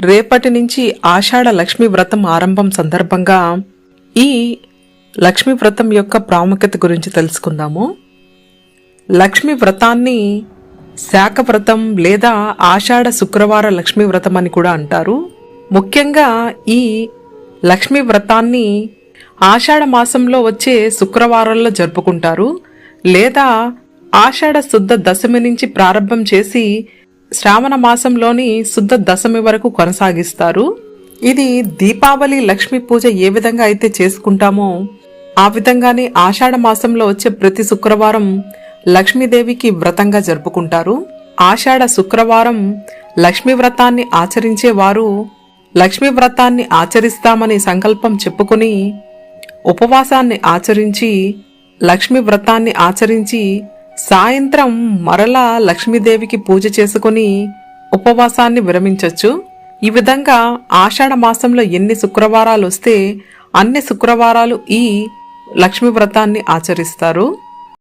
రేపటి నుంచి ఆషాఢ లక్ష్మీ వ్రతం ఆరంభం సందర్భంగా ఈ లక్ష్మీ వ్రతం యొక్క ప్రాముఖ్యత గురించి తెలుసుకుందాము. లక్ష్మీ వ్రతాన్ని శాఖ వ్రతం లేదా ఆషాఢ శుక్రవార లక్ష్మీ వ్రతం అని కూడా అంటారు. ముఖ్యంగా ఈ లక్ష్మీ వ్రతాన్ని ఆషాఢ మాసంలో వచ్చే శుక్రవారంలో జరుపుకుంటారు. లేదా ఆషాఢ శుద్ధ దశమి నుంచి ప్రారంభం చేసి శ్రావణ మాసంలోని శుద్ధ దశమి వరకు కొనసాగిస్తారు. ఇది దీపావళి లక్ష్మీ పూజ ఏ విధంగా అయితే చేసుకుంటామో ఆ విధంగానే ఆషాఢ మాసంలో వచ్చే ప్రతి శుక్రవారం లక్ష్మీదేవికి వ్రతంగా జరుపుకుంటారు. ఆషాఢ శుక్రవారం లక్ష్మీ వ్రతాన్ని ఆచరించే వారు లక్ష్మీ వ్రతాన్ని ఆచరిస్తామని సంకల్పం చెప్పుకుని ఉపవాసాన్ని ఆచరించి లక్ష్మీ వ్రతాన్ని ఆచరించి సాయంత్రం మరలా లక్ష్మీదేవికి పూజ చేసుకుని ఉపవాసాన్ని విరమించొచ్చు. ఈ విధంగా ఆషాఢ మాసంలో ఎన్ని శుక్రవారాలు వస్తే అన్ని శుక్రవారాలు ఈ లక్ష్మీ వ్రతాన్ని ఆచరిస్తారు.